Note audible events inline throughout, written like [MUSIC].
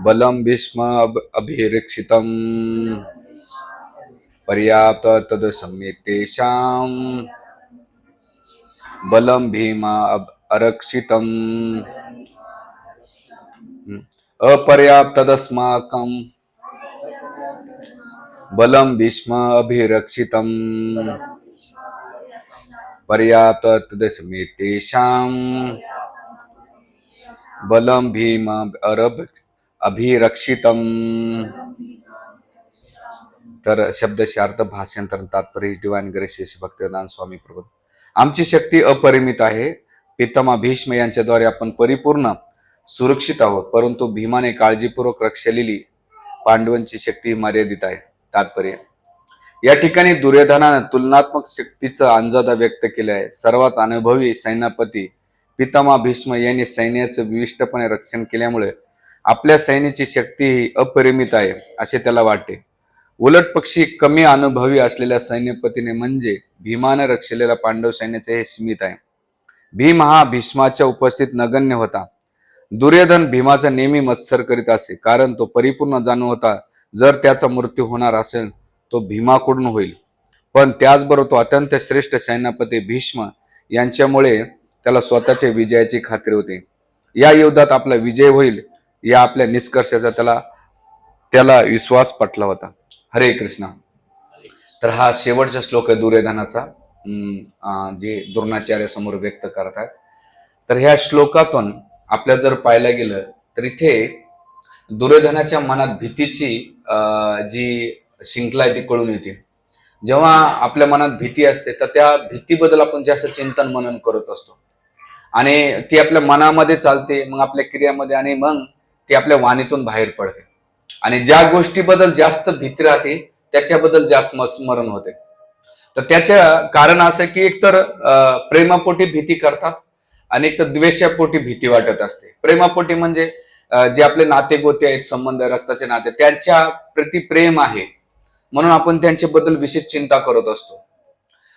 बलं भीष्म अभ- पर्याप्त तद तेषां बलं भीमा अभ- अरक्षितम्। अपर्याप्तदस्माकं बलं भीष्म अभिरक्षितं पर्याप्त तद् तेषां बलं भीम अरब अभिरक्षितम। तर शब्दशार्थ भाषांतर तात्पर्य डिवाइन ग्रेशियस भक्तदान स्वामी प्रभू आमची शक्ती अपरिमित आहे. पितामा भीष्म यांच्याद्वारे आपण परिपूर्ण सुरक्षित आहोत. परंतु भीमाने काळजीपूर्वक रक्षलेली पांडवांची शक्ती मर्यादित आहे. तात्पर्य. या ठिकाणी दुर्योधनानं तुलनात्मक शक्तीचा अंदाजा व्यक्त केला आहे. सर्वात अनुभवी सैन्यपती पितामा भीष्म यांनी सैन्याचं विविष्टपणे रक्षण केल्यामुळे आपल्या सैन्याची शक्ती ही अपरिमित आहे असे त्याला वाटते. उलट पक्षी कमी अनुभवी असलेल्या सैन्यपतीने म्हणजे भीमाने रक्षलेल्या पांडव सैन्याचे हे सीमित आहे. भीम हा भीष्माच्या उपस्थित नगण्य होता. दुर्योधन भीमाचा नेहमी मत्सर करीत असे कारण तो परिपूर्ण जाणू होता जर त्याचा मृत्यू होणार असेल तो भीमाकडून होईल. पण त्याचबरोबर तो अत्यंत श्रेष्ठ सैन्यपती भीष्म यांच्यामुळे त्याला स्वतःच्या विजयाची खात्री होती. या युद्धात आपला विजय होईल या आपल्या निष्कर्षाचा त्याला त्याला विश्वास पटला होता. हरे कृष्णा. तर हा शेवटचा श्लोक आहे दुर्योधनाचा. जे द्रोणाचार्य समोर व्यक्त करतात. तर ह्या श्लोकातून आपल्या जर पाहायला गेलं तर इथे दुर्योधनाच्या मनात भीतीची अं, जी शिंकला आहे ती कळून येते. जेव्हा आपल्या मनात भीती असते तर त्या भीतीबद्दल आपण जास्त चिंतन मनन करत असतो. आणि ती आपल्या मनामध्ये चालते मग आपल्या क्रियामध्ये आणि मग ती आपल्या वाणीतून बाहेर पडते. आणि ज्या गोष्टीबद्दल जास्त भीती राहते त्याच्याबद्दल जास्त स्मरण होते. तर त्याच्या कारण असं की एकतर प्रेमापोटी भीती करतात आणि एक तर द्वेषापोटी भीती वाटत असते. प्रेमापोटी म्हणजे जे आपले नाते गोते आहेत संबंध रक्ताचे नाते त्यांच्या प्रति प्रेम आहे. म्हणून आपण त्यांच्याबद्दल विशेष चिंता करत असतो.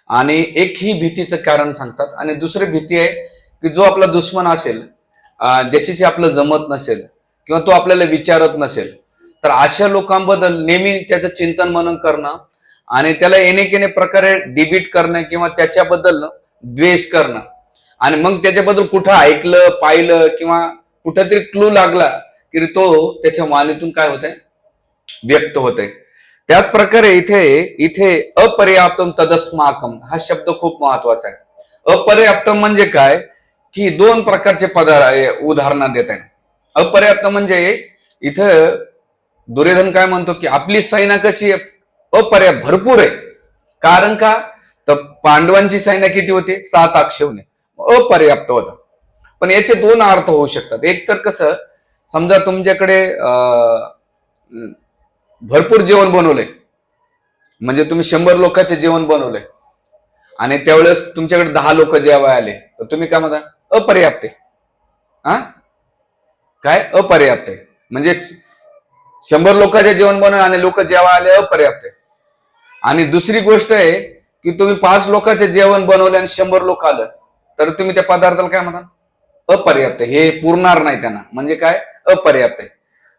आणि एक ही भीतीचं कारण सांगतात. आणि दुसरी भीती आहे की जो आपला दुश्मन असेल ज्याच्याशी आपलं जमत नसेल किंवा तो आपल्याला विचारत नसेल. तर अशा लोकांबद्दल नेहमी त्याचं चिंतन मनन करणं आणि त्याला येणे प्रकारे डिबीट करणं किंवा त्याच्याबद्दल द्वेष करणं. आणि मग त्याच्याबद्दल कुठं ऐकलं पाहिलं किंवा कुठंतरी क्लू लागला की तो त्याच्या वाणीतून काय होत व्यक्त होत त्याच प्रकारे इथे इथे अपर्याप्तम तदस्माकम हा शब्द खूप महत्त्वाचा आहे. अपर्याप्तम म्हणजे काय? की दोन प्रकारचे पदार्थ उदाहरणं देत आहे अपर्याप्त म्हणजे इथं दुर्योधन काय म्हणतो की आपली सैना कशी आहे? अपर्याप्त भरपूर आहे. कारण का? तर पांडवांची सैना किती होती? सात अक्षवणे अपर्याप्त होत. पण याचे दोन अर्थ होऊ शकतात. एक तर कसं समजा तुमच्याकडे अं, भरपूर जेवण बनवलंय. म्हणजे तुम्ही शंभर लोकांचे जेवण बनवलंय. आणि त्यावेळेस तुमच्याकडे दहा लोक जेवाय आले. तर तुम्ही काय म्हणता? अपर्याप्त आहे. हा काय? अपर्याप्त आहे. म्हणजे शंभर लोकांचे जेवण बनवलं आणि लोक जेवा आले अपर्याप्त आहे. आणि दुसरी गोष्ट आहे की तुम्ही पाच लोकांचे जेवण बनवले आणि शंभर लोक आलं तर तुम्ही त्या पदार्थाला काय म्हणता? अपर्याप्त हे पुरणार नाही त्यांना. म्हणजे काय? अपर्याप्त आहे.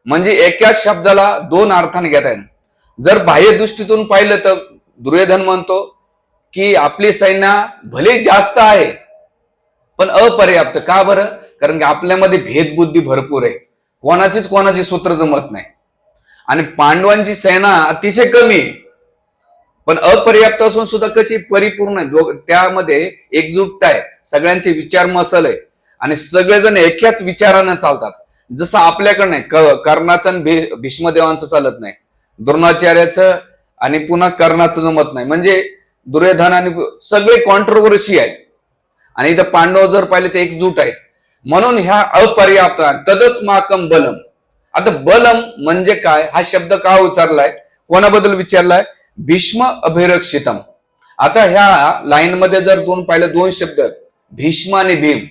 म्हणजे एकाच शब्दाला दोन अर्थाने घेता येईल. जर बाह्य दृष्टीतून पाहिलं तर दुर्योधन म्हणतो की आपली सैन्य भले जास्त आहे पण अपर्याप्त. का बरं? कारण की आपल्यामध्ये भेदबुद्धी भरपूर आहे. कोणाचीच कोणाची सूत्र जमत नाही. आणि पांडवांची सेना अतिशय कमी आहे. पण अपर्याप्त असून सुद्धा कशी परिपूर्ण आहे. त्यामध्ये एकजुटता आहे. सगळ्यांचे विचार मसल आहे. आणि सगळेजण एकाच विचारानं चालतात. जसं आपल्याकडे नाही. क- कर्णाचं आणि भीष्मदेवांचं चालत नाही. द्रोणाचार्याचं आणि पुन्हा कर्णाचं जमत नाही. म्हणजे दुर्योधन आणि सगळे कॉन्ट्रोवर्सी आहेत. आणि इथं पांडव जर पाहिले तर एकजूट आहेत. म्हणून ह्या अपर्याप्त तदस्माकम बलम. आता बलम म्हणजे काय? हा शब्द का उच्चारलाय कोणाबद्दल विचारलाय? भीष्म अभिरक्षितम. आता ह्या लाईन मध्ये जर दोन पाहिलं दोन शब्द भीष्म आणि भीम.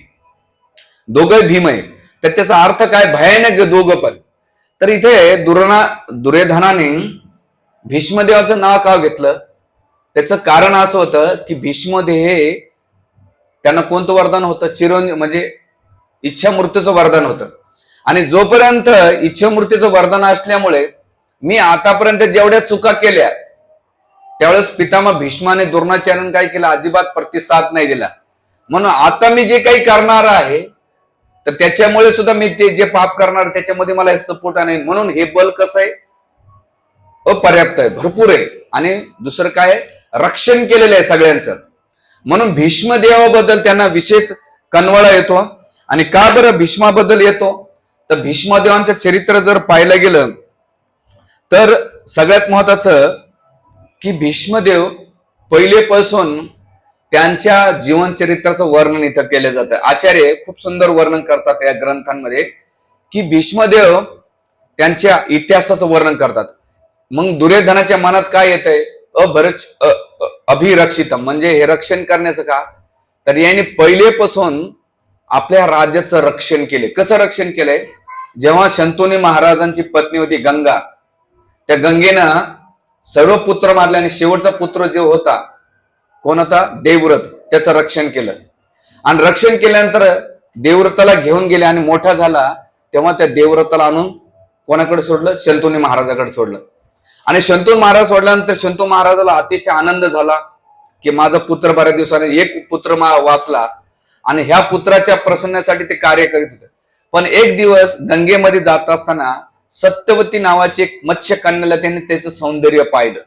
दोघं भीम आहे तर त्याचा अर्थ काय? भयानक आहे दोघं पण. तर इथे दुर्ना दुर्योधनाने भीष्मदेवाचं नाव का घेतलं? त्याचं कारण असं होतं की भीष्मदेव हे त्यांना कोणतं वरदान होतं? चिरंजीव म्हणजे इच्छा मृत्यूचं वरदान होतं. आणि जोपर्यंत इच्छामूर्तीचं वरदान असल्यामुळे मी आतापर्यंत जेवढ्या चुका केल्या त्यावेळेस पितामा भीष्माने द्रोणाचार्याने काय केलं? अजिबात प्रतिसाद नाही दिला. म्हणून आता मी जे काही करणार आहे तर त्याच्यामुळे सुद्धा मी ते जे पाप करणार त्याच्यामध्ये मला सपोर्ट नाही. म्हणून हे बल कसं आहे? अपर्याप्त आहे भरपूर आहे. आणि दुसरं काय रक्षण केलेलं आहे सगळ्यांचं. म्हणून भीष्म देवाबद्दल त्यांना विशेष कनवळा येतो. आणि का बरं भीष्माबद्दल येतो? तर भीष्मदेवांचं चरित्र जर पाहिलं गेलं तर सगळ्यात महत्वाचं की भीष्मदेव पहिलेपासून त्यांच्या जीवनचरित्राचं वर्णन इथं केलं जातं. आचार्य खूप सुंदर वर्णन करतात या ग्रंथांमध्ये की भीष्मदेव त्यांच्या इतिहासाचं वर्णन करतात. मग दुर्योधनाच्या मनात काय येतंय? अभरक्ष अ- अ- अभिरक्षितम. म्हणजे हे रक्षण करण्याचं का? तर यांनी पहिलेपासून आपल्या राज्याचं रक्षण केले. कसं रक्षण केलंय? जेव्हा शंतोनी महाराजांची पत्नी होती गंगा त्या गंगेनं सर्व पुत्र मारले आणि शेवटचा पुत्र जो होता कोण होता? देवव्रत. त्याचं रक्षण केलं. आणि रक्षण केल्यानंतर देवव्रताला घेऊन गेले आणि मोठा झाला तेव्हा त्या देवव्रताला आणून कोणाकडे सोडलं? शंतोनी महाराजाकडे सोडलं. आणि शंतू महाराज सोडल्यानंतर शंतू महाराजाला अतिशय आनंद झाला की माझा पुत्र बऱ्याच दिवसाने एक पुत्र मा- वाचला आणि ह्या पुत्राच्या प्रसन्नासाठी ते कार्य करीत होते. पण एक दिवस गंगेमध्ये जात असताना सत्यवती नावाची एक मत्स्य कन्याला त्यांनी त्याचं सौंदर्य पाहिलं.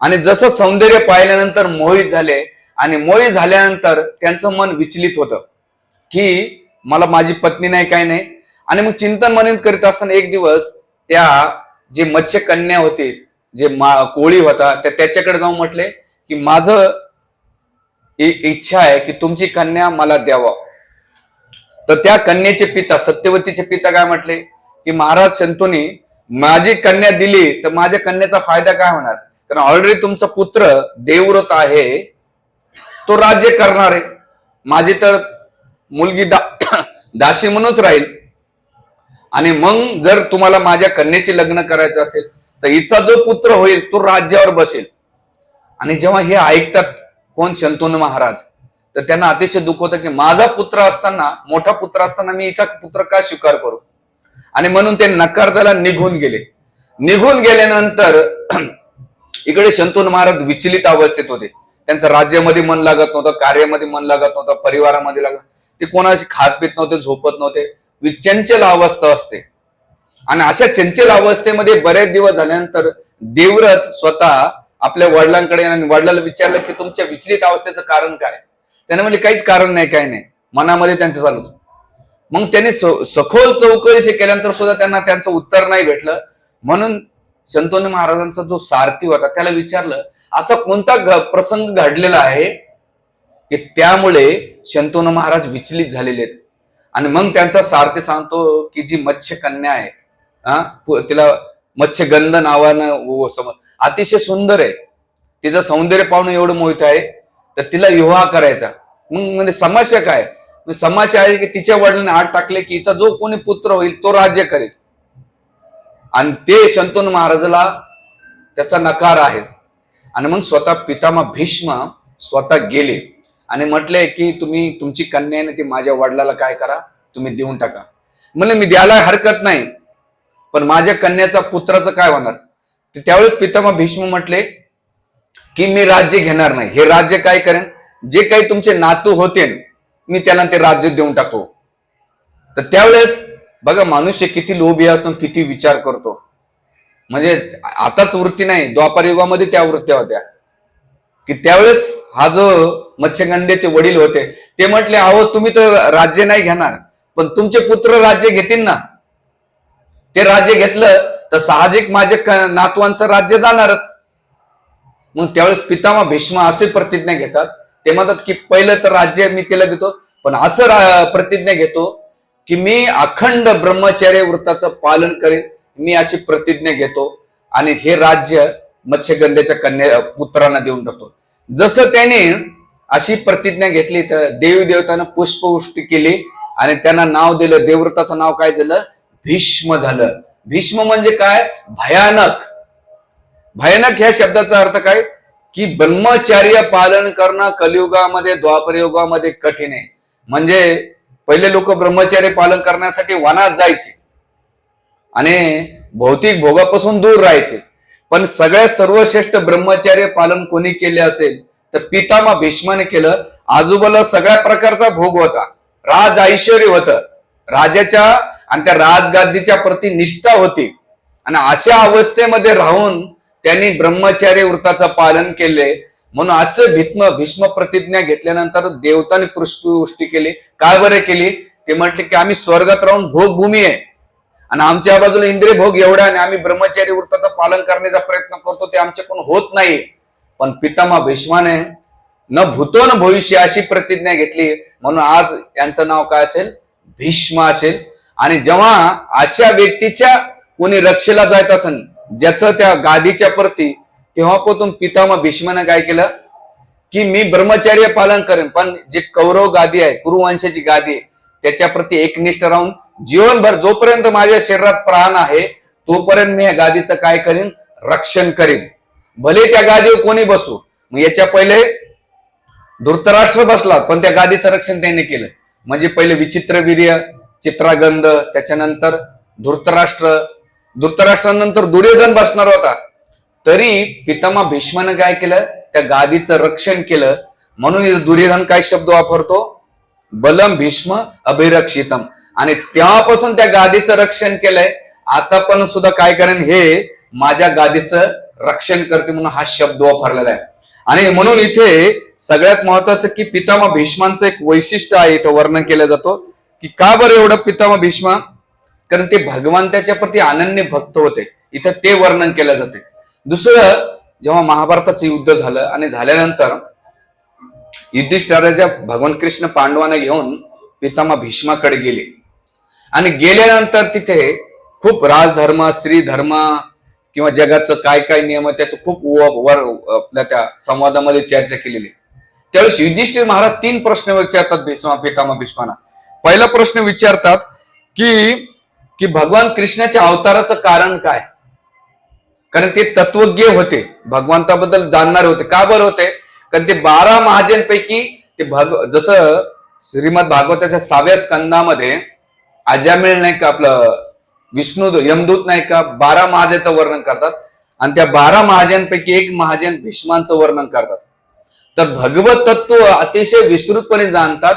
आणि जसं सौंदर्य पाहिल्यानंतर मोहित झाले आणि मोहित झाल्यानंतर त्यांचं मन विचलित होतं की मला माझी पत्नी नाही काय नाही. आणि मग चिंतन मनन करीत असताना एक दिवस त्या जे मत्स्य कन्या होती जे मा कोळी होता त्या त्याच्याकडे जाऊन म्हटले की माझं इच्छा आहे की तुमची कन्या मला द्यावा. तर त्या कन्याचे पिता सत्यवतीचे पिता काय म्हटले? की महाराज शंतुनी माझी कन्या दिली तर माझ्या कन्याचा फायदा काय होणार? कारण ऑलरेडी तुमचा पुत्र देवव्रत आहे तो राज्य करणार आहे. माझी तर मुलगी दा [COUGHS] दाशी म्हणूनच राहील. आणि मग जर तुम्हाला माझ्या कन्येशी लग्न करायचं असेल तर हिचा जो पुत्र होईल तो राज्यावर बसेल. आणि जेव्हा हे ऐकतात कोण शंतनू महाराज? तर त्यांना अतिशय दुःख होतं की माझा पुत्र असताना मोठा पुत्र असताना मी हिचा पुत्र का स्वीकार करू? आणि म्हणून ते नकार त्याला निघून गेले. निघून गेल्यानंतर [CLEARS THROAT] इकडे शंतनू महाराज विचलित अवस्थेत होते. त्यांचं राज्यामध्ये मन लागत नव्हतं कार्यामध्ये मन लागत नव्हतं परिवारामध्ये लागत ते कोणाशी खात पित नव्हते झोपत नव्हते. चंचल अवस्था असते. आणि अशा चंचल अवस्थेमध्ये बरेच दिवस झाल्यानंतर देवव्रत स्वतः आपल्या वडिलांकडे आणि वडिलांना विचारलं की तुमच्या विचलित अवस्थेचं कारण काय? त्याने म्हणजे काहीच कारण नाही काही नाही. मनामध्ये त्यांचं चालू मग त्यांनी स- सखोल चौकशी केल्यानंतर सुद्धा त्यांना त्यांचं उत्तर नाही भेटलं. म्हणून संतोनी महाराजांचा जो सारथी होता त्याला विचारलं असा कोणता प्रसंग घडलेला आहे की त्यामुळे शंतनू महाराज विचलित झालेले आहेत? आणि मग त्यांचा सारथी सांगतो की जी मत्स्य कन्या आहे हा तिला मत्स्यगंध नावानं अतिशय सुंदर आहे. तिचं सौंदर्य पाहणं एवढं मोहित आहे. तर तिला विवाह करायचा. मग म्हणजे समस्या काय? समस्या आहे की तिच्या वडिलांनी आठ टाकले की हिचा जो कोणी पुत्र होईल तो राज्य करेल. आणि ते शंतनू महाराजाला त्याचा नकार आहे. आणि मग स्वतः पितामह भीष्म स्वतः गेले. आणि म्हटले की तुम्ही तुमची कन्या आहे ना ती माझ्या वडिलाला काय करा? तुम्ही देऊन टाका. म्हणजे मी द्यायला हरकत नाही. पण माझ्या कन्याचा पुत्राचं काय होणार? तर त्यावेळेस पितामह भीष्म म्हटले की मी राज्य घेणार नाही. हे राज्य काय करेन? जे काही तुमचे नातू होते मी त्याला ते राज्य देऊन टाकू. तर त्यावेळेस बघा मनुष्य किती लोभी असतो किती विचार करतो. म्हणजे आताच वृत्ती नाही द्वापार युगामध्ये त्या वृत्त्या होत्या. की त्यावेळेस हा जो मत्स्यगंधेचे वडील होते ते म्हटले अहो तुम्ही तर राज्य नाही घेणार पण तुमचे पुत्र राज्य घेतील ना. ते राज्य घेतलं तर साहजिक माझे नातवांचं राज्य जाणारच. मग त्यावेळेस पितामह भीष्म असे प्रतिज्ञा घेतात. ते म्हणतात की पहिलं तर राज्य मी तिला देतो पण असं प्रतिज्ञा घेतो की मी अखंड ब्रह्मचर्य वृत्ताचं पालन करेन मी अशी प्रतिज्ञा घेतो आणि हे राज्य मत्स्यगंधेच्या कन्या पुत्रांना देऊन टाकतो. जसं त्याने अशी प्रतिज्ञा घेतली तर देवी देवतानं पुष्पवृष्टी केली आणि त्यांना नाव दिलं. देवव्रताचं नाव काय झालं? भीष्म झालं. भीष्म म्हणजे काय? भयानक. भयानक ह्या शब्दाचा अर्थ काय? की ब्रह्मचार्य पालन करणं कलियुगामध्ये द्वापर युगामध्ये कठीण आहे. म्हणजे पहिले लोक ब्रह्मचार्य पालन करण्यासाठी वनात जायचे. आणि भौतिक भोगापासून दूर राहायचे. पण सगळ्यात सर्वश्रेष्ठ ब्रह्मचार्य पालन कोणी केले असेल? तर पितामा भीष्माने केलं. आजोबाला सगळ्या प्रकारचा भोग होता. राज ऐश्वर होत. राजाच्या आणि त्या राजगादीच्या प्रती निष्ठा होती. आणि अशा अवस्थेमध्ये राहून त्यांनी ब्रह्मचार्य व्रताचं पालन केले. म्हणून असं भीष्म भीष्म प्रतिज्ञा घेतल्यानंतर देवतांनी पृष्ठवृष्टी केली. काय बरे केली? ते म्हटले की आम्ही स्वर्गात राहून भोगभूमी आहे. आणि आमच्या बाजूला इंद्रिय भोग एवढा आणि आम्ही ब्रह्मचारी व्रताचं पालन करण्याचा प्रयत्न करतो ते आमच्याकडून होत नाही. पण पितामा भीष्माने न भूतो न भविष्य अशी प्रतिज्ञा घेतली. म्हणून आज यांचं नाव काय असेल? भीष्म असेल. आणि जेव्हा अशा व्यक्तीच्या कोणी रक्षेला जायत असन ज्याचं त्या गादीच्या प्रती तेव्हापासून पितामा भीष्मानं काय केलं? की मी ब्रह्मचर्य पालन करेन पण जे कौरव गादी आहे कुरुवंशाची गादी आहे त्याच्या प्रती एकनिष्ठ राहून जीवनभर जोपर्यंत माझ्या शरीरात प्राण आहे तोपर्यंत मी या गादीचं काय करीन? रक्षण करीन. भले त्या गादीवर कोणी बसू मग याच्या पहिले धृतराष्ट्र बसला पण त्या गादीचं रक्षण त्यांनी केलं. म्हणजे पहिले विचित्र वीर्य चित्रागंध त्याच्यानंतर धृतराष्ट्र धृतराष्ट्रानंतर दुर्योधन बसणार होता. तरी पितामा भीष्मानं काय केलं? त्या गादीचं रक्षण केलं. म्हणून दुर्योधन काय शब्द वापरतो? बलम भीष्म अभिरक्षितम. आणि तेव्हापासून त्या गादीचं रक्षण केलंय. आता पण सुद्धा काय करेन? हे माझ्या गादीचं रक्षण करते म्हणून हा शब्द वापरलेला आहे. आणि म्हणून इथे सगळ्यात महत्वाचं की पितामा भीष्मांचं एक वैशिष्ट्य आहे इथं वर्णन केलं जातो. की का बरं एवढं पितामा भीष्मा? कारण ते भगवंताच्या प्रती अनन्य भक्त होते. इथं ते वर्णन केलं जाते. दुसरं जेव्हा महाभारताचं युद्ध झालं आणि झाल्यानंतर युधिष्ठिराच्या भगवान कृष्ण पांडवांना घेऊन पितामा भीष्माकडे गेले. आणि गेल्यानंतर तिथे खूप राजधर्म स्त्री धर्म किंवा जगाचं काय काय नियम आहे त्याचं खूप व- वर आपल्या त्या संवादामध्ये चर्चा केलेली. त्यावेळेस युधिष्ठिर महाराज तीन प्रश्न विचारतात भीष्मा पितामा भीष्माना. पहिला प्रश्न विचारतात की की भगवान कृष्णाच्या अवताराचं कारण काय? कारण ते तत्वज्ञ होते. भगवंताबद्दल जाणणारे होते. का बरं होते? कारण ते बारा महाजनपैकी ते भग जसं श्रीमद भागवताच्या सहाव्या स्कंदामध्ये अजामिळ नाही का आपलं विष्णू यमदूत नाही का बारा महाजाचं वर्णन करतात. आणि त्या बारा महाजनपैकी एक महाजन भीष्मांचं वर्णन करतात. तर भगवत तत्व अतिशय विस्तृतपणे जाणतात.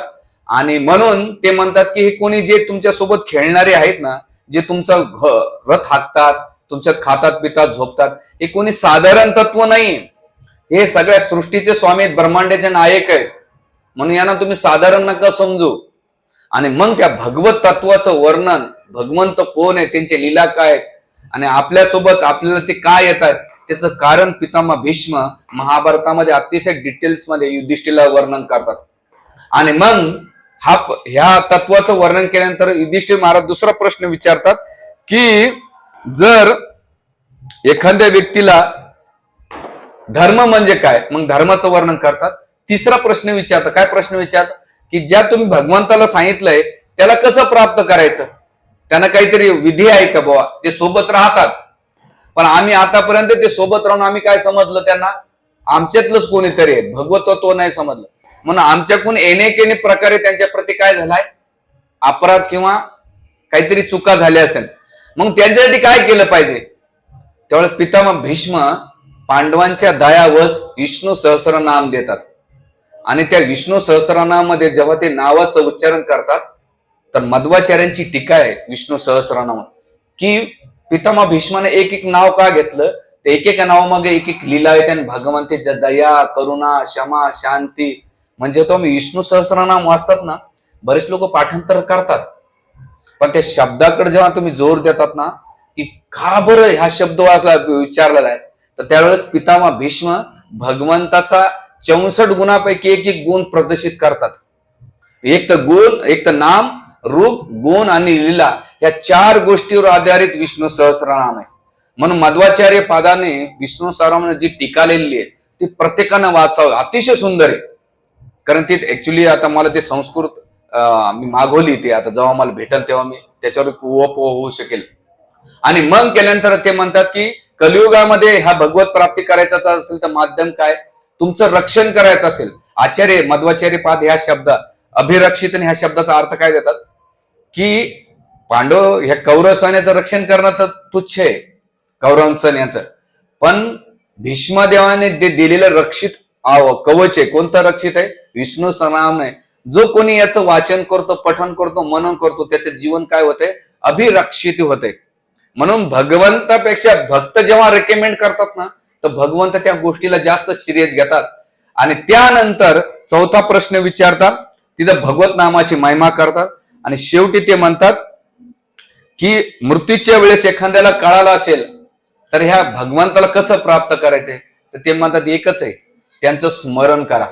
आणि म्हणून ते म्हणतात की हे कोणी जे तुमच्यासोबत खेळणारे आहेत ना जे तुमचा रथ हाकतात तुमच्यात खातात पितात झोपतात हे कोणी साधारण तत्व नाही. हे सगळ्या सृष्टीचे स्वामी आहेत, ब्रह्मांडाचे नायक आहेत. म्हणून यांना तुम्ही साधारण नका समजू. आणि मग त्या भगवत तत्वाचं वर्णन भगवंत कोण आहे त्यांचे लीला काय आहेत आणि आपल्यासोबत आपल्याला ते काय येतात त्याचं कारण पितामा भीष्म महाभारतामध्ये अतिशय डिटेल्समध्ये युधिष्ठिरला वर्णन करतात. आणि मग हा ह्या तत्वाचं वर्णन केल्यानंतर युधिष्ठिर महाराज दुसरा प्रश्न विचारतात की जर एखाद्या व्यक्तीला धर्म म्हणजे काय? मग धर्माचं वर्णन करतात. तिसरा प्रश्न विचारतात. काय प्रश्न विचारतात? की ज्या तुम्ही भगवंताला सांगितलंय त्याला कसं प्राप्त करायचं? त्यांना काहीतरी विधी आहे का बुवा? ते सोबत राहतात. पण आम्ही आतापर्यंत ते सोबत राहून आम्ही काय समजलं त्यांना? आमच्यातलंच कोणीतरी आहे. भगवत नाही समजलं. म्हणून आमच्याकडून अनेक अनेक प्रकारे त्यांच्या प्रती काय झालाय? अपराध किंवा काहीतरी चुका झाल्या असतील मग त्यांच्यासाठी काय केलं पाहिजे? त्यावेळेस पितामह भीष्म पांडवांच्या दयावस विष्णू सहस्रनाम देतात. आणि त्या विष्णू सहस्रनामामध्ये जेव्हा ते नावाचं उच्चारण करतात तर मध्वाचार्यांची टीका आहे विष्णू सहस्रनाम की पितामह भीष्माने एक एक नाव का घेतलं? तर एकेका नावामागे एक एक लीला आहे आणि भगवंतेच्या दया करुणा क्षमा शांती म्हणजे तो विष्णू सहस्रनाम वाचतात ना बरेच लोक पाठांतर करतात. पण त्या शब्दाकडे जेव्हा तुम्ही जोर देतात ना की का बरं ह्या शब्द वाचला विचारलेला आहे? तर त्यावेळेस पितामह भीष्म भगवंताचा चौसष्ट गुणापैकी एक एक गुण प्रदर्शित करतात. एक तर गुण एक तर नाम रूप गुण आणि लीला या चार गोष्टीवर आधारित विष्णू सहस्रनाम आहे. म्हणून मध्वाचार्य पादाने विष्णू सहस्रनाम जी टीका लिहिली आहे ती प्रत्येकानं वाचावं. अतिशय सुंदर आहे. कारण ती ऍक्च्युली आता मला ते संस्कृत मी मागवली ती. आता जेव्हा मला भेटल तेव्हा मी त्याच्यावर उप होऊ शकेल. आणि मग केल्यानंतर ते म्हणतात की कलियुगामध्ये हा भगवत प्राप्ती करायचा असेल तर माध्यम काय? तुमचं रक्षण करायचं असेल. आचार्य मध्वाचार्य पाद ह्या शब्द अभिरक्षित ह्या शब्दाचा अर्थ काय देतात? की पांडव ह्या कौरव सैन्याचं रक्षण करणं तर तुच्छ आहे. कौरव सैन्याचं. पण भीष्मदेवाने जे दिलेलं रक्षित आव कवच आहे. कोणतं रक्षित आहे? विष्णू सनाम नाही. जो कोणी याचं वाचन करतो पठन करतो मनन करतो त्याचं जीवन काय होते? अभिरक्षित होते. म्हणून भगवंतापेक्षा भक्त जेव्हा रेकमेंड करतात ना तर भगवंत त्या गोष्टीला जास्त सिरियस घेतात. आणि त्यानंतर चौथा प्रश्न विचारतात तिथं भगवत नामाची महिमा करतात. आणि शेवटी ते म्हणतात की मृत्यूच्या वेळेस एखाद्याला कळालं असेल तर ह्या भगवंताला कसं प्राप्त करायचंय तर ते म्हणतात एकच आहे त्यांचं स्मरण करा.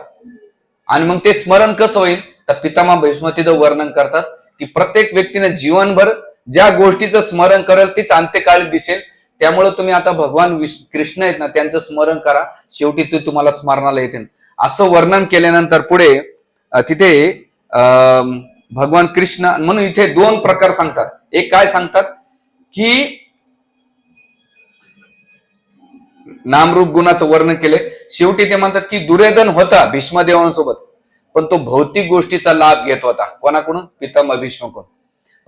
आणि मग ते स्मरण कसं होईल? तर पितामा भीष्म तिथं वर्णन करतात की प्रत्येक व्यक्तीने जीवनभर ज्या गोष्टीचं स्मरण करेल तीच अंत्यकाळी दिसेल. त्यामुळे तुम्ही आता भगवान कृष्ण आहेत ना त्यांचं स्मरण करा. शेवटी ते तुम्हाला स्मरणाला येतील. असं वर्णन केल्यानंतर पुढे तिथे अं, भगवान कृष्ण म्हणून इथे दोन प्रकार सांगतात. एक काय सांगतात? की नामरूप गुणाचं वर्णन केले. शेवटी ते म्हणतात की दुर्योधन होता भीष्मदेवांसोबत. पण तो भौतिक गोष्टीचा लाभ घेत होता. कोणाकडून? पितामह भीष्मकडून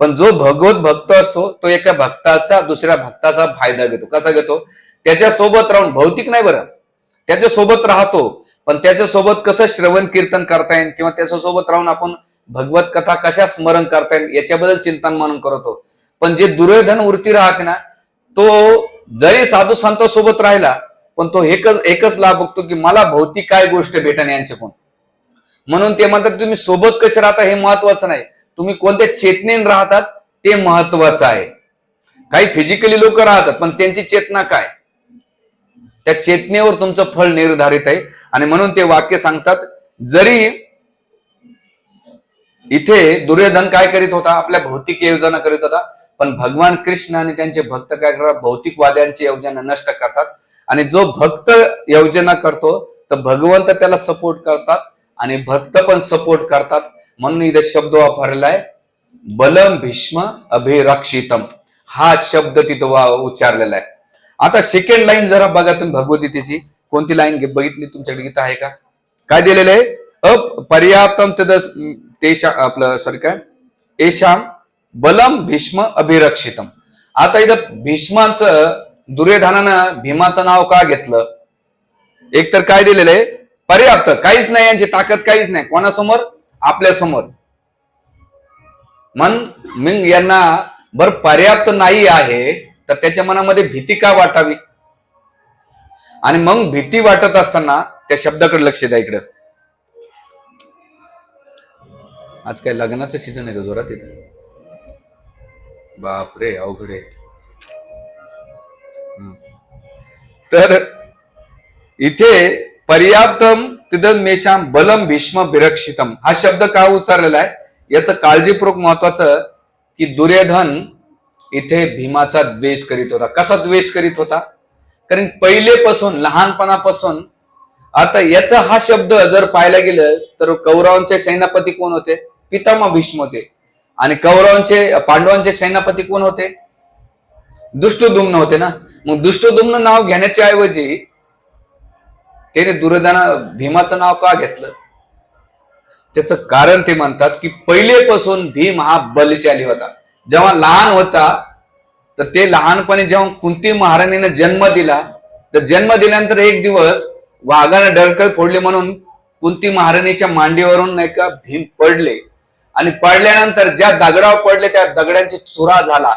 पण जो भगवत भक्त असतो तो एका भक्ताचा दुसऱ्या भक्ताचा फायदा घेतो. कसा घेतो? त्याच्या सोबत राहून भौतिक नाही बरं. त्याच्या सोबत राहतो. पण त्याच्या सोबत कसं श्रवण कीर्तन करता येईल? किंवा त्याच्या सोबत राहून आपण भगवत कथा कशा स्मरण करता येईल? याच्याबद्दल चिंतन मनन करतो. पण जे दुर्योधन वृत्ती राहते ना तो जरी साधू संतांसोबत राहिला पण तो एकच एकच लाभ बघतो की मला भौतिक काय गोष्ट भेटन यांच्याकडून. म्हणून ते म्हणतात तुम्ही सोबत कसे राहता हे महत्वाचं नाही. तुम्ही कोणत्या चेतनेन राहतात ते महत्वाचं आहे. काही फिजिकली लोक राहतात पण त्यांची चेतना काय? त्या चेतनेवर तुमचं फळ निर्धारित आहे. आणि म्हणून ते वाक्य सांगतात जरी इथे दुर्योधन काय करीत होता? आपल्या भौतिक योजना करीत होता. पण भगवान कृष्ण आणि त्यांचे भक्त काय करतात? भौतिकवाद्यांची योजना नष्ट करतात. आणि जो भक्त योजना करतो तर भगवंत त्याला सपोर्ट करतात आणि भक्त पण सपोर्ट करतात. म्हणून इथे शब्द वापरलेला आहे बलम भीष्म अभिरक्षितम. हा शब्द तिथं वा- उच्चारलेला आहे. आता सेकंड लाईन जरा बघा तुम्ही भगवद्गीतेची. कोणती लाईन बघितली? तुमच्याकडे गीता आहे का? काय दिलेलं आहे? अपर्याप्तम तद आपलं सॉरी काय? येशाम बलम भीष्म अभिरक्षितम. आता इथं भीष्माचं दुर्योधनानं भीमाचं नाव का घेतलं? एक तर काय दिलेलं आहे? पर्याप्त. काहीच नाही यांची ताकद काहीच नाही. कोणासमोर? आपल्यासमोर मन मिंग यांना बर पर्याप्त नाही आहे तर त्याच्या मनामध्ये भीती का वाटावी? आणि मग भीती वाटत असताना त्या शब्दाकडे लक्ष द्या इकडं. आज काय लग्नाचं सीझन आहे का जोरात इथं? बापरे अवघड तर इथे पर्याप्तम तिदन मेशाम बलम भीष्म विरक्षितम हा शब्द का उच्चारलेला आहे? याचं काळजीपूर्वक महत्वाचं की दुर्योधन इथे भीमाचा द्वेष करीत होता. कसा द्वेष करीत होता? कारण पहिलेपासून लहानपणापासून आता याचा हा शब्द जर पाहायला गेलं तर कौरवांचे सेनापती कोण होते? पितामा भीष्म होते. आणि कौरवांचे पांडवांचे सेनापती कोण होते? दुष्टदुम्न होते ना? मग दुष्टदुम्न नाव घेण्याच्या ऐवजी त्याने दुर्योधना भीमाचं नाव का घेतलं? त्याचं कारण ते म्हणतात की पहिलेपासून भीम हा बलशाली होता. जेव्हा लहान होता तर ते लहानपणी जेव्हा कुंती महाराणीने जन्म दिला तर जन्म दिल्यानंतर एक दिवस वाघाने डरकळ फोडले म्हणून कुंती महाराणीच्या मांडीवरून नाही का भीम पडले. आणि पडल्यानंतर ज्या दगडावर पडले त्या दगडांची चुरा झाला.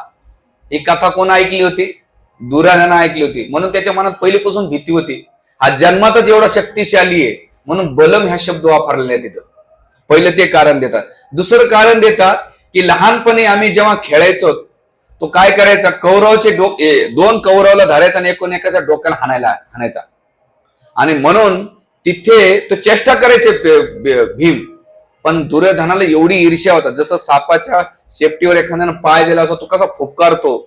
ही कथा कोण ऐकली होती? दुराजानं ऐकली होती. म्हणून त्याच्या मनात पहिलीपासून भीती होती. हा जन्मातच एवढा शक्तिशाली आहे म्हणून बलम ह्या शब्द वापरलेला आहे तिथं. पहिलं ते कारण देतात. दुसरं कारण देतात की लहानपणी आम्ही जेव्हा खेळायचो तो काय करायचा? कौरवचे डोक ए, दोन कौरवला धरायचा आणि एकूण एकाच्या डोक्याला हाणायला हाणायचा. आणि म्हणून तिथे तो चेष्टा करायचे भीम. पण दुर्योधनाला एवढी ईर्ष्या होता जसं सापाच्या शेपटीवर एखाद्यानं पाय दिला असतो तो कसा फुपकारतो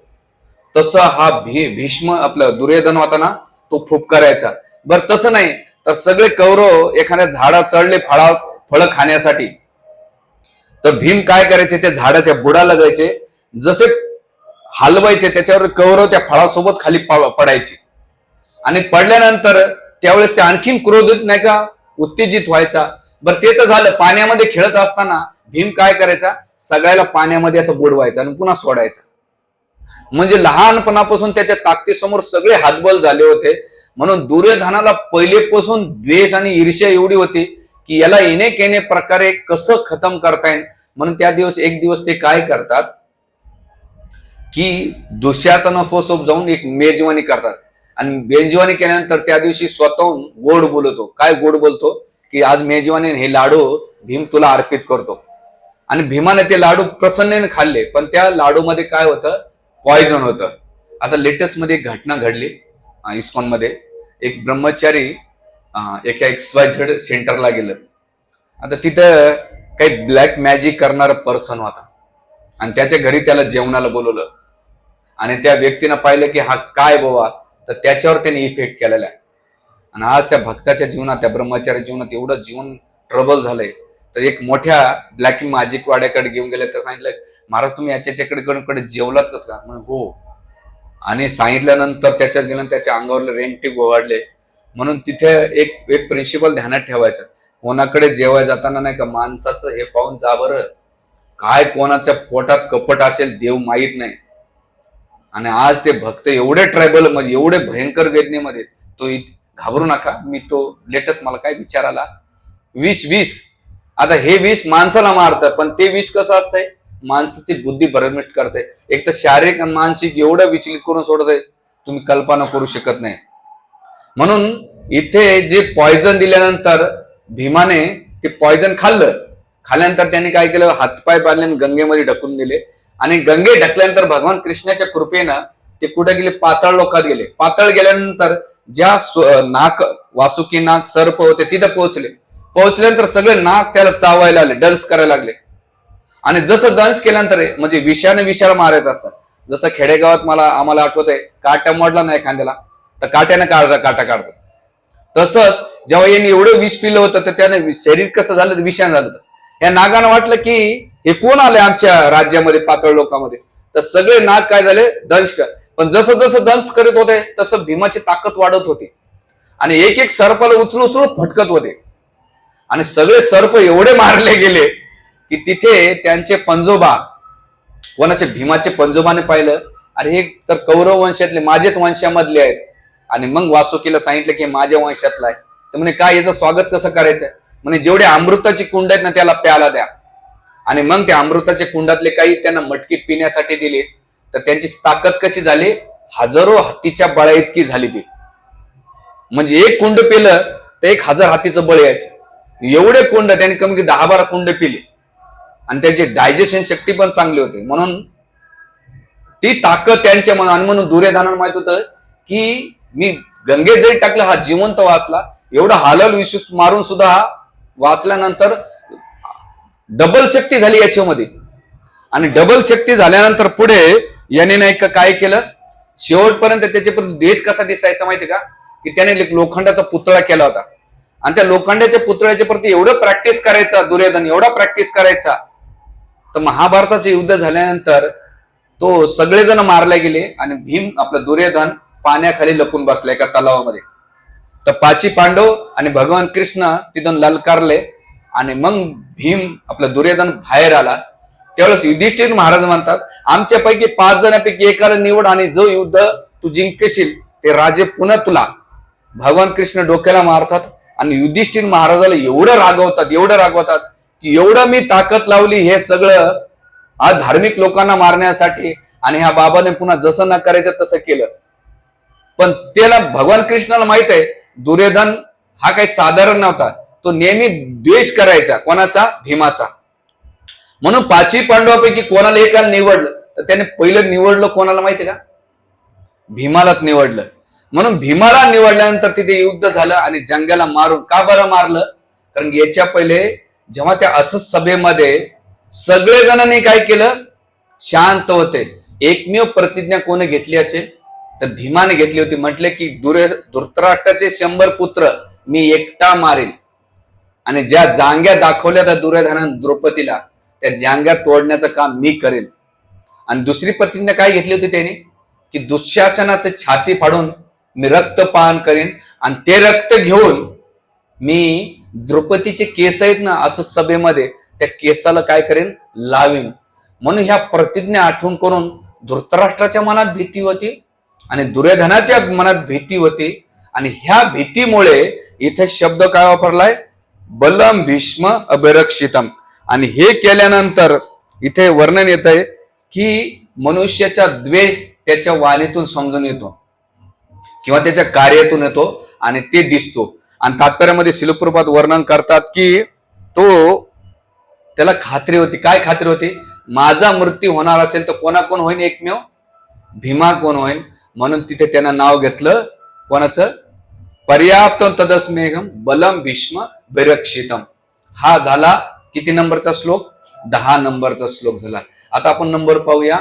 तसं हा भी भीष्म आपलं दुर्योधन होता ना तो फुपकारायचा. बर तसं नाही तर सगळे कौरव एखाद्या झाडा चढले फळा फळं खाण्यासाठी. तर भीम काय करायचे त्या झाडाच्या बुडाला जायचे जसे हलवायचे त्याच्यावर कौरव त्या फळासोबत खाली पडायचे. आणि पडल्यानंतर त्यावेळेस ते आणखीन क्रोधित नाही का उत्तेजित व्हायचा. बरं ते तर झालं. पाण्यामध्ये खेळत असताना भीम काय करायचा? सगळ्याला पाण्यामध्ये असं बुडवायचं आणि पुन्हा सोडायचं. म्हणजे लहानपणापासून त्याच्या ताकदीसमोर सगळे हातबल झाले होते. म्हणून दुर्योधनाला पहिलेपासून द्वेष आणि ईर्ष्या एवढी होती की याला येणे केने प्रकारे कसं खतम करता येईल? म्हणून त्या दिवस एक दिवस ते काय करतात? की दुसऱ्याचा नफोसोप जाऊन एक मेजवानी करतात. आणि मेजवानी केल्यानंतर त्या दिवशी स्वतःहून गोड बोलतो. काय गोड बोलतो? की आज मेजवानी हे लाडू भीम तुला अर्पित करतो. आणि भीमाने ते लाडू प्रसन्नेने खाल्ले पण त्या लाडूमध्ये काय होतं? पॉयझन होतं. आता लेटेस्टमध्ये एक घटना घडली इस्कॉनमध्ये एक ब्रह्मचारी एका एक्स वाय झेड सेंटरला गेलं. आता तिथं काही ब्लॅक मॅजिक करणारा पर्सन होता. आणि त्याच्या घरी त्याला जेवणाला बोलवलं. आणि त्या व्यक्तीनं पाहिलं की हा काय बाबा? तर त्याच्यावर त्याने इफेक्ट केलेला आहे. आणि आज त्या भक्ताच्या जीवनात त्या ब्रह्मचारी जीवनात एवढं जीवन ट्रबल झालंय. तर एक मोठ्या ब्लॅक माजिक वाड्याकडे घेऊन गेले तर सांगितलं महाराज तुम्ही याच्याकडे जेवलात का? म्हणे, हो. आणि सांगितल्यानंतर त्याच्यात गेलं त्याच्या अंगावरले रेंगटे गोवाडले म्हणून तिथे एक एक प्रिन्सिपल ध्यानात ठेवायचं. कोणाकडे जेवाय जाताना नाही का माणसाचं हे पाहून जा बरं. काय कोणाच्या पोटात कपट असेल देव माहीत नाही. आणि आज ते भक्त एवढे ट्रायबलमध्ये एवढे भयंकर वेदनेमध्ये तो इत- घाबरू नका. मी तो लेटेस्ट मला काय विचार आला? विष विष आता हे विष माणसाला मारतं पण ते विष कसं असतंय? माणसाची बुद्धी भरमिष्ट करते एक तर शारीरिक आणि मानसिक एवढं विचलित करून सोडत तुम्ही कल्पना करू शकत नाही. म्हणून इथे जे पॉयझन दिल्यानंतर भीमाने ते पॉयझन खाल्लं. खाल्यानंतर त्यांनी काय केलं? हातपाय बांधले आणि गंगेमध्ये ढकलून दिले. आणि गंगे ढकल्यानंतर भगवान कृष्णाच्या कृपेनं ते कुठे गेले? पातळ लोकात गेले. पातळ गेल्यानंतर ज्या स्व- नाक वासुकी नाक सर्प होते तिथं पोहोचले. पोहोचल्यानंतर सगळे नाक त्याला चावायला लागले डन्स करायला लागले. आणि जसं दंश केल्यानंतर म्हणजे विषाने विषाला मारायचं असतं. जसं खेडेगावात मला आम्हाला आठवत आहे काट्या मोडला नाही एखाद्याला तर काट्याने काढ काटा काढतात. तसंच जेव्हा यांनी एवढं विष पिलं होतं तर त्याने शरीर कसं झालं तर विषाण झालं या नागानं वाटलं की हे कोण आले आमच्या राज्यामध्ये पातळ लोकांमध्ये? तर सगळे नाग काय झाले? दंश कर पण जसं जसं दंश करत होते तसं भीमाची ताकद वाढत होती. आणि एक एक सर्पाला उचलू उचलू फटकत होते. आणि सगळे सर्प एवढे मारले गेले की तिथे त्यांचे पंजोबा कोणाचे भीमाचे पंजोबाने पाहिलं अरे हे तर कौरव वंशातले माझेच वंशामधले आहेत. आणि मग वासुकीला सांगितलं की माझ्या वंशातला आहे. तर म्हणे काय याचं स्वागत कसं करायचं? म्हणे जेवढे अमृताची कुंड आहेत ना त्याला प्याला द्या. आणि मग त्या अमृताच्या कुंडातले काही त्यांना मटकी पिण्यासाठी दिले. तर त्यांची ताकद कशी झाली? हजारो हत्तीच्या बळा इतकी झाली ती. म्हणजे एक कुंड पिलं तर एक हजार हातीचं बळ यायचं. एवढे कुंड त्यांनी कमी दहा बारा कुंड पिले. आणि त्यांची डायजेशन शक्ती पण चांगली होती. म्हणून ती ताकद त्यांच्या मनात आणि म्हणून दुर्योधनाला माहीत होतं की मी गंगेत जरी टाकलं हा जिवंत वाचला एवढा हालल विश्वास मारून सुद्धा हा वाचल्यानंतर डबल शक्ती झाली याच्यामध्ये. आणि डबल शक्ती झाल्यानंतर पुढे याने नाही का काय केलं? शेवटपर्यंत त्याच्यापर्यंत देश कसा दिसायचा माहिती का? की त्याने लोखंडाचा पुतळा केला होता. आणि त्या लोखंडाच्या पुतळ्याच्या प्रती एवढं प्रॅक्टिस करायचा दुर्योधन एवढा प्रॅक्टिस करायचा. तर महाभारताचे युद्ध झाल्यानंतर तो सगळेजण मारले गेले आणि भीम आपलं दुर्योधन पाण्याखाली लपून बसला एका तलावामध्ये. तर पाची पांडव आणि भगवान कृष्ण तिथून ललकारले आणि मग भीम आपला दुर्योधन बाहेर आला. त्यावेळेस युधिष्ठिर महाराज म्हणतात आमच्यापैकी पाच जणांपैकी एकाला निवड आणि जो युद्ध तू जिंकशील ते राजे पुन्हा तुला. भगवान कृष्ण डोक्याला मारतात आणि युधिष्ठिर महाराजाला एवढं रागवतात एवढं रागवतात की एवढं मी ताकद लावली हे सगळं आज धार्मिक लोकांना मारण्यासाठी आणि ह्या बाबाने पुन्हा जसं न करायचं तसं केलं. पण त्याला भगवान कृष्णाला माहीत आहे दुर्योधन हा काही साधारण नव्हता. तो नेहमी द्वेष करायचा कोणाचा? भीमाचा. म्हणून पाचही पांडवापैकी कोणाला एकाला निवडलं तर त्याने पहिलं निवडलं कोणाला माहितीये का? भीमालाच निवडलं. म्हणून भीमाला निवडल्यानंतर तिथे युद्ध झालं आणि जंगाला मारून का बरं मारलं? कारण याच्या पहिले जेव्हा त्या असच सभेमध्ये सगळे जणांनी काय केलं? शांत होते. एकमेव प्रतिज्ञा कोणी घेतली असेल? तर भीमाने घेतली होती. म्हटले की दुर धृतराष्ट्राचे शंभर पुत्र मी एकटा मारेल. आणि ज्या जांग्या दाखवल्या त्या दुर्योधनानं द्रौपदीला त्या जांग्या तोडण्याचं काम मी करेल आणि दुसरी प्रतिज्ञा काय घेतली होती त्याने? की दुःशासनाचं छाती फाडून मी रक्तपान करेन आणि ते रक्त घेऊन मी द्रौपदीचे केस आहेत ना असं सभेमध्ये त्या केसाला काय करेन? लावीन. म्हणून ह्या प्रतिज्ञा आठवण करून धृतराष्ट्राच्या मनात भीती होती आणि दुर्योधनाच्या मनात भीती होती. आणि ह्या भीतीमुळे इथे शब्द काय वापरलाय? बलम भीष्म अभिरक्षितम. आणि हे केल्यानंतर इथे वर्णन येत आहे की मनुष्याचा द्वेष त्याच्या वाणीतून समजून येतो. किंवा त्याच्या कार्यातून येतो आणि ते दिसतो. आणि तात्पर्यामध्ये शिलप्रपात वर्णन करतात की तो त्याला खात्री होती. काय खात्री होती? माझा मृत्यू होणार असेल तर कोणाकोण होईल एकमेव? भीमा कोण होईल म्हणून तिथे त्यानं नाव घेतलं. कोणाचं? पर्याप्त तदस्मेघम बलम भीष्म विरक्षितम. हा झाला किती नंबरचा श्लोक? दहा नंबरचा श्लोक झाला. आता आपण नंबर पाहूया.